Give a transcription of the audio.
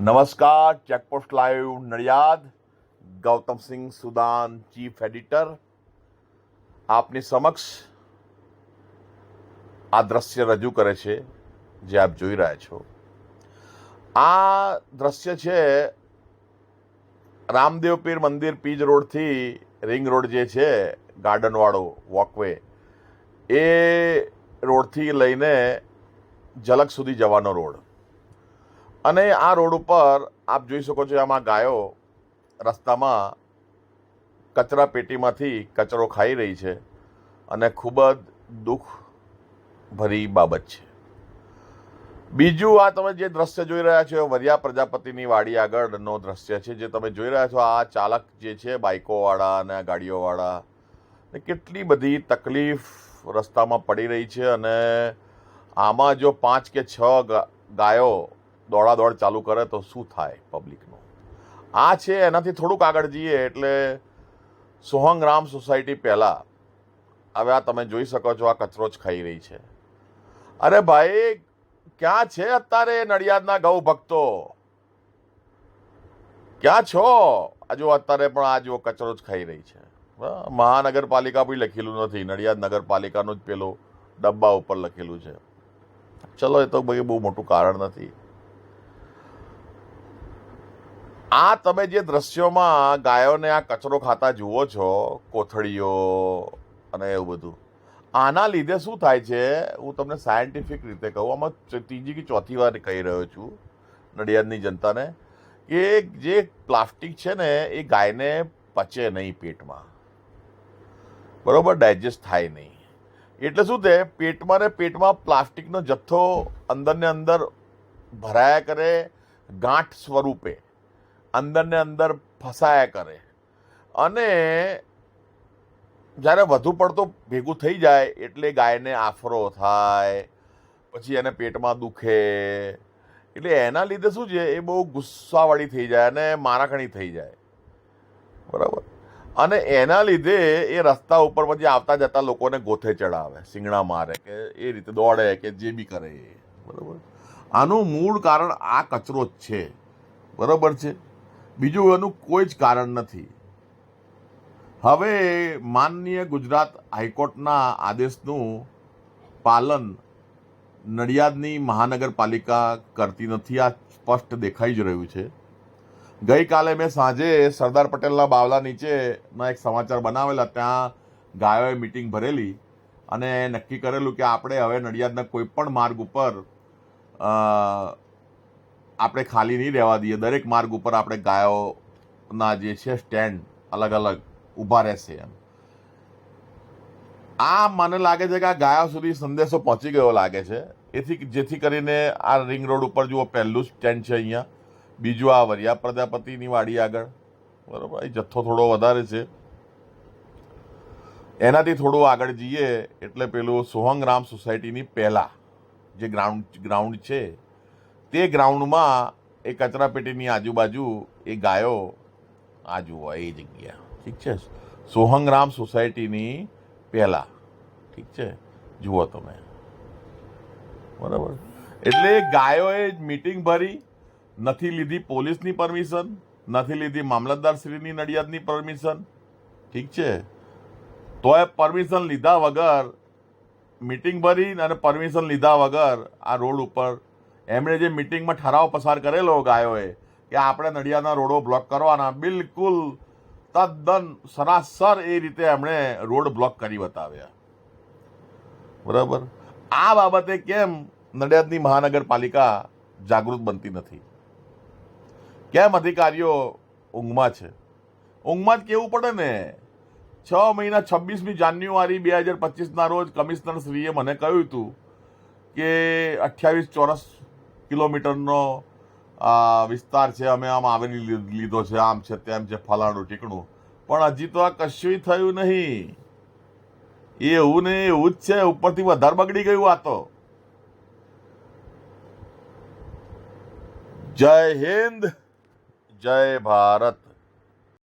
નમસ્કાર, checkpost live Nadiad. Gautamsinh Sudan, chief editor. આપની સમક્ષ આ દ્રશ્ય રજૂ કરે છે જે આપ જોઈ રહ્યા છો. આ દ્રશ્ય છે રામદેવ પીર મંદિર પીજ રોડથી રિંગ રોડ જે છે, ગાર્ડનવાળો વોકવે, એ રોડથી લઈને ઝલક સુધી જવાનો રોડ. અને આ રોડ ઉપર આપ જોઈ શકો છો આમાં ગાયો રસ્તામાં કચરા પેટીમાંથી કચરો ખાઈ રહી છે અને ખૂબ જ દુઃખ ભરી બાબત છે. બીજું આ તમે જે દ્રશ્ય જોઈ રહ્યા છો વરિયા પ્રજાપતિની વાડી આગળનો દ્રશ્ય છે જે તમે જોઈ રહ્યા છો આ ચાલક જે છે બાઇકોવાળા અને ગાડીઓવાળા કેટલી બધી તકલીફ રસ્તામાં પડી રહી છે અને આમાં જો પાંચ કે છ ગાયો દોડાદોડ ચાલુ કરે તો શું થાય પબ્લિકનું આ છે, એનાથી થોડુંક આગળ જઈએ, એટલે સોહંગ રામ સોસાયટી પહેલાં, હવે આ તમે જોઈ શકો છો, આ કચરો જ ખાઈ રહી છે. અરે ભાઈ, ક્યાં છે અત્યારે નડિયાદના ગૌ ભક્તો? ક્યાં છો? આ અત્યારે પણ આ જો કચરો જ ખાઈ રહી છે. મહાનગરપાલિકા બી લખેલું નથી, નડિયાદ નગરપાલિકાનું જ પેલું ડબ્બા ઉપર લખેલું છે. ચલો, એ તો ભાઈ બહુ મોટું કારણ નથી. આ તમે જે દ્રશ્યોમાં ગાયોને આ કચરો ખાતા જુઓ છો, કોથળીઓ અને એવું બધું, આના લીધે શું થાય છે? હું તમને સાયન્ટિફિક રીતે કહું, આમાં ત્રીજી કે ચોથી વાર કહી રહ્યો છું નડિયાદની જનતાને કે જે પ્લાસ્ટિક છે ને, એ ગાયને પચે નહીં પેટમાં. બરોબર? ડાયજેસ્ટ થાય નહીં. એટલે શું થાય પેટમાં ને પેટમાં પ્લાસ્ટિકનો જથ્થો અંદરને અંદર ભરાયા કરે ગાંઠ સ્વરૂપે. અંદર ને અંદર ફસાયા કરે. અને જ્યારે વધુ પડતો ભેગું થઈ જાય એટલે ગાયને આફરો થાય, પછી એને પેટમાં દુખે. એટલે એના લીધે શું છે, એ બહુ ગુસ્સાવાળી થઈ જાય અને મારાખણી થઈ જાય. બરાબર? અને એના લીધે એ રસ્તા ઉપર પછી આવતા જતા લોકોને ગોથે ચડાવે સિંગડા મારે કે એ રીતે દોડે કે જે બી કરે. બરાબર? આનું મૂળ કારણ આ કચરો જ છે. બરાબર છે? બીજું એનું કોઈ જ કારણ નથી. હવે માનનીય ગુજરાત હાઈકોર્ટના આદેશનું પાલન નડિયાદની મહાનગરપાલિકા કરતી નથી, આ સ્પષ્ટ દેખાઈ જ રહ્યું છે. ગઈકાલે મેં સાંજે સરદાર પટેલના બાવલા નીચેના એક સમાચાર બનાવેલા, ત્યાં ગાયોએ મિટિંગ ભરેલી અને નક્કી કરેલું કે આપણે હવે નડિયાદના કોઈ પણ માર્ગ ઉપર આપણે ખાલી નહીં રહેવા દઈએ. દરેક માર્ગ ઉપર આપણે ગાયોના જે છે, સ્ટેન્ડ અલગ અલગ ઊભા રહેશે એમ. આ મને લાગે છે કે આ ગાયો સુધી સંદેશો પહોંચી ગયો લાગે છે. એથી જેથી કરીને આ રિંગ રોડ ઉપર જુઓ, પહેલું સ્ટેન્ડ છે અહીંયા. બીજું આ વરિયા પ્રજાપતિની વાડી આગળ. બરાબર? એ જથ્થો થોડો વધારે છે. એનાથી થોડું આગળ જઈએ એટલે પેલું સોહંગ રામ સોસાયટીની પહેલાં જે ગ્રાઉન્ડ ગ્રાઉન્ડ છે તે ગ્રાઉન્ડમાં એ કચરાપેટીની આજુબાજુ એ ગાયો આ જુઓ એ જગ્યા. ઠીક છે? સોહંગરામ સોસાયટીની પહેલાં. ઠીક છે? જુઓ તમે. બરાબર? એટલે ગાયોએ મિટિંગ ભરી, નથી લીધી પોલીસની પરમિશન, નથી લીધી મામલતદાર શ્રીની નડિયાદની પરમિશન. ઠીક છે? તો એ પરમિશન લીધા વગર, મિટિંગ ભરી અને પરમિશન લીધા વગર આ રોડ ઉપર એમણે જે મિટિંગમાં ઠરાવ પસાર કરેલો ગાયોએ કે આપણે નડિયાદના રોડો બ્લોક કરવાના, બિલકુલ તદ્દન સરાસર એ રીતે એમણે રોડ બ્લોક કરી બતાવ્યા. બરાબર? આ બાબતે કેમ નડિયાદની મહાનગરપાલિકા જાગૃત બનતી નથી? કેમ અધિકારીઓ ઊંઘમાં છે? ઊંઘમાં જ કેવું પડે ને? છ મહિના છવ્વીસમી જાન્યુઆરી બે હજાર પચીસના રોજ કમિશનર શ્રીએ મને કહ્યું હતું કે અઠ્યાવીસ ચોરસ કિલોમીટરનો વિસ્તાર છે, અમે આમ આવરી લીધો છે, આમ છે, તેમ છે, ફલાણું, ટીકણું. પણ હજી તો આ કશું થયું નહીં. એવું ને એવું જ છે, ઉપરથી વધારે બગડી ગયું આ તો. જય હિન્દ, જય ભારત.